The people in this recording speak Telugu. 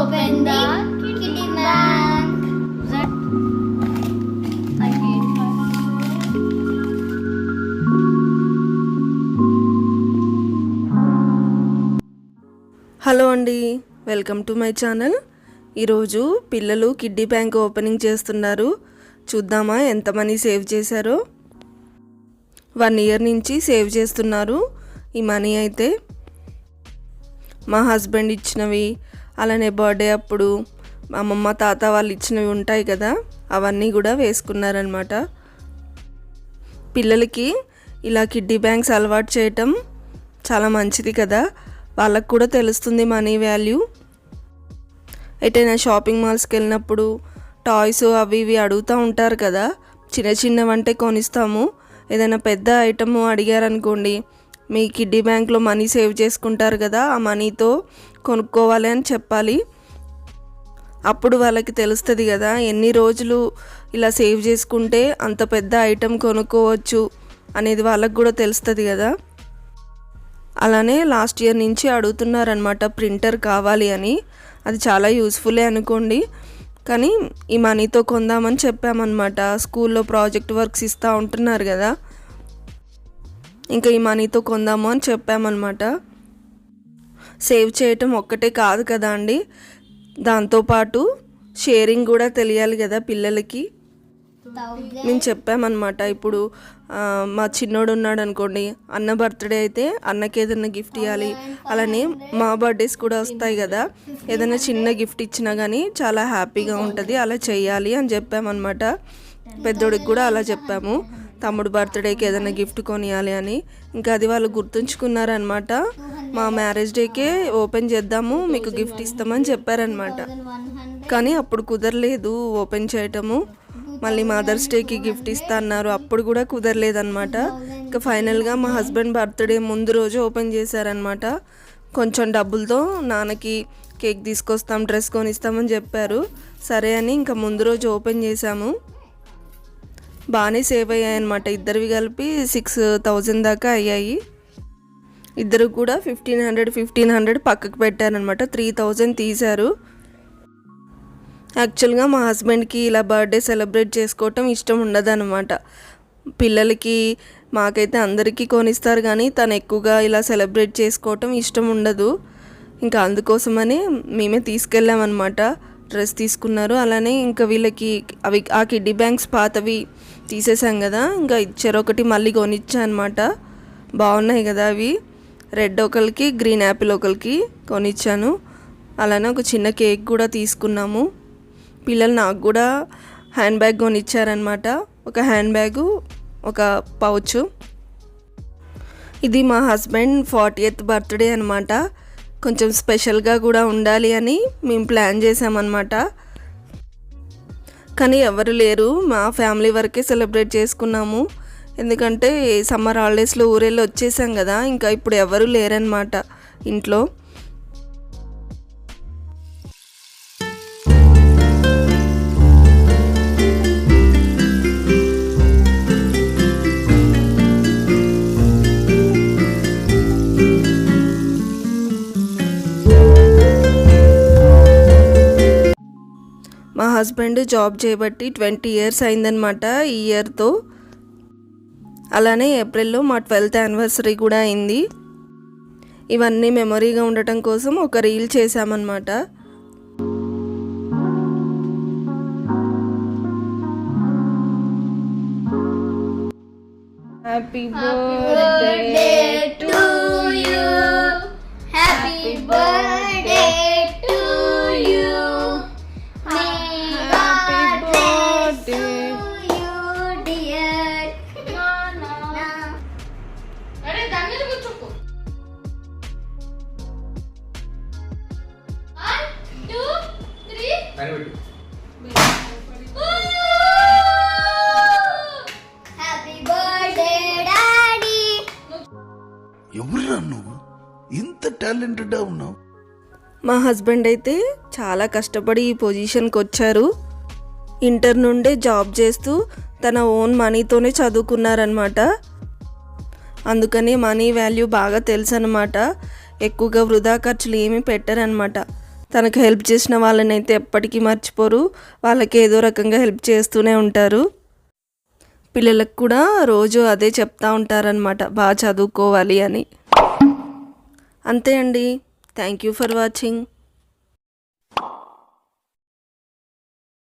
open the kitty bank. Hello అండి వెల్కమ్ టు మై ఛానల్. ఈరోజు పిల్లలు కిడ్డీ బ్యాంక్ ఓపెనింగ్ చేస్తున్నారు. చూద్దామా ఎంత మనీ సేవ్ చేశారో. వన్ ఇయర్ నుంచి సేవ్ చేస్తున్నారు. ఈ మనీ అయితే మా హస్బెండ్ ఇచ్చినవి అలానే బర్త్డే అప్పుడు మా అమ్మమ్మ తాత వాళ్ళు ఇచ్చినవి ఉంటాయి కదా అవన్నీ కూడా వేసుకున్నారనమాట పిల్లలకి ఇలా కిడ్డీ బ్యాంక్స్ అలవాటు చేయటం చాలా మంచిది కదా వాళ్ళకు కూడా తెలుస్తుంది మనీ వాల్యూ. ఎటైనా షాపింగ్ మాల్స్కి వెళ్ళినప్పుడు టాయ్స్ అవి ఇవి అడుగుతూ ఉంటారు కదా చిన్న చిన్నవంటే కొనిస్తాము. ఏదైనా పెద్ద ఐటమ్ అడిగారనుకోండి మీ కిడ్డీ బ్యాంక్లో మనీ సేవ్ చేసుకుంటారు కదా ఆ మనీతో కొనుక్కోవాలి అని చెప్పాలి. అప్పుడు వాళ్ళకి తెలుస్తుంది కదా ఎన్ని రోజులు ఇలా సేవ్ చేసుకుంటే అంత పెద్ద ఐటెం కొనుక్కోవచ్చు అనేది వాళ్ళకు కూడా తెలుస్తుంది కదా. అలానే లాస్ట్ ఇయర్ నుంచి అడుగుతున్నారనమాట ప్రింటర్ కావాలి అని. అది చాలా యూస్ఫుల్లే అనుకోండి. కానీ ఈ మనీతో కొందామని చెప్పామన్నమాట. స్కూల్లో ప్రాజెక్ట్ వర్క్స్ ఇస్తూ ఉంటున్నారు కదా ఇంకా ఈ మనీతో కొందాము అని చెప్పామన్నమాట. సేవ్ చేయటం ఒక్కటే కాదు కదా అండి. దాంతోపాటు షేరింగ్ కూడా తెలియాలి కదా పిల్లలకి. మేము చెప్పామన్నమాట. ఇప్పుడు మా చిన్నోడు ఉన్నాడు అనుకోండి అన్న బర్త్డే అయితే అన్నకి ఏదైనా గిఫ్ట్ ఇవ్వాలి అలానే మా బర్త్డేస్ కూడా వస్తాయి కదా. ఏదైనా చిన్న గిఫ్ట్ ఇచ్చినా కానీ చాలా హ్యాపీగా ఉంటుంది. అలా చెయ్యాలి అని చెప్పామన్నమాట. పెద్దోడికి కూడా అలా చెప్పాము. తమ్ముడు బర్త్డేకి ఏదైనా గిఫ్ట్ కొనియాలి అని. ఇంకా అది వాళ్ళు గుర్తుంచుకున్నారనమాట మా మ్యారేజ్ డేకే ఓపెన్ చేద్దాము మీకు గిఫ్ట్ ఇస్తామని చెప్పారనమాట కానీ అప్పుడు కుదరలేదు ఓపెన్ చేయటము. మళ్ళీ మదర్స్ డేకి గిఫ్ట్ ఇస్తా అన్నారు అప్పుడు కూడా కుదరలేదనమాట ఇంకా ఫైనల్గా మా హస్బెండ్ బర్త్డే ముందు రోజు ఓపెన్ చేశారనమాట కొంచెం డబ్బులతో నాన్నకి కేక్ తీసుకొస్తాం డ్రెస్ కొనిస్తామని చెప్పారు. సరే అని ఇంకా ముందు రోజు ఓపెన్ చేశాము. బాగానే సేవ్ అయ్యాయి అనమాట ఇద్దరివి కలిపి సిక్స్ థౌజండ్ దాకా అయ్యాయి. ఇద్దరు కూడా ఫిఫ్టీన్ హండ్రెడ్ ఫిఫ్టీన్ హండ్రెడ్ పక్కకు పెట్టారనమాట త్రీ థౌజండ్ తీశారు. యాక్చువల్గా మా హస్బెండ్కి ఇలా బర్త్డే సెలబ్రేట్ చేసుకోవటం ఇష్టం ఉండదన్నమాట. పిల్లలకి మాకైతే అందరికీ కొనిస్తారు కానీ తను ఎక్కువగా ఇలా సెలబ్రేట్ చేసుకోవటం ఇష్టం ఉండదు. ఇంకా అందుకోసమని మేమే తీసుకెళ్ళామన్నమాట. డ్రెస్ తీసుకున్నారు. అలానే ఇంకా వీళ్ళకి అవి ఆ కిడ్డీ బ్యాంక్స్ పాతవి తీసేసాం కదా. ఇంకా చెరొకటి మళ్ళీ కొనిచ్చా అనమాట బాగున్నాయి కదా అవి. రెడ్ ఒకరికి గ్రీన్ యాపిల్ ఒకరికి కొనిచ్చాను. అలానే ఒక చిన్న కేక్ కూడా తీసుకున్నాము. పిల్లలు నాకు కూడా హ్యాండ్ బ్యాగ్ కొనిచ్చారనమాట ఒక హ్యాండ్ బ్యాగు ఒక పౌచ్. ఇది మా హస్బెండ్ ఫార్టీ ఎయిత్ బర్త్డే అనమాట కొంచెం స్పెషల్గా కూడా ఉండాలి అని మేము ప్లాన్ చేసామన్నమాట కానీ ఎవరు లేరు. మా ఫ్యామిలీ వరకే సెలబ్రేట్ చేసుకున్నాము. ఎందుకంటే సమ్మర్ హాలిడేస్లో ఊరెళ్ళి వచ్చేసాం కదా. ఇంకా ఇప్పుడు ఎవరు లేరనమాట ఇంట్లో. హస్బెండ్ జాబ్ చేయబట్టి ట్వంటీ ఇయర్స్ అయిందనమాట ఈ ఇయర్తో. అలానే ఏప్రిల్లో మా ట్వెల్త్ యానివర్సరీ కూడా అయింది. ఇవన్నీ మెమొరీగా ఉండటం కోసం ఒక reel చేశామన్నమాట. Happy birthday to three Happy birthday, Daddy. ఎవరురా నువ్వు? ఇంత టాలెంటెడ్ ఉన్నావు. మా హస్బెండ్ అయితే చాలా కష్టపడి ఈ పొజిషన్కి వచ్చారు. ఇంటర్ నుండే జాబ్ చేస్తూ తన ఓన్ మనీతోనే చదువుకున్నారనమాట అందుకని మనీ వాల్యూ బాగా తెలుసు అనమాట ఎక్కువగా వృధా ఖర్చులు ఏమీ పెట్టరనమాట తనకు హెల్ప్ చేసిన వాళ్ళని అయితే ఎప్పటికీ మర్చిపోరు. వాళ్ళకి ఏదో రకంగా హెల్ప్ చేస్తూనే ఉంటారు. పిల్లలకు కూడా రోజు అదే చెప్తా ఉంటారనమాట బాగా చదువుకోవాలి అని. అంతే అండి. Thank you for watching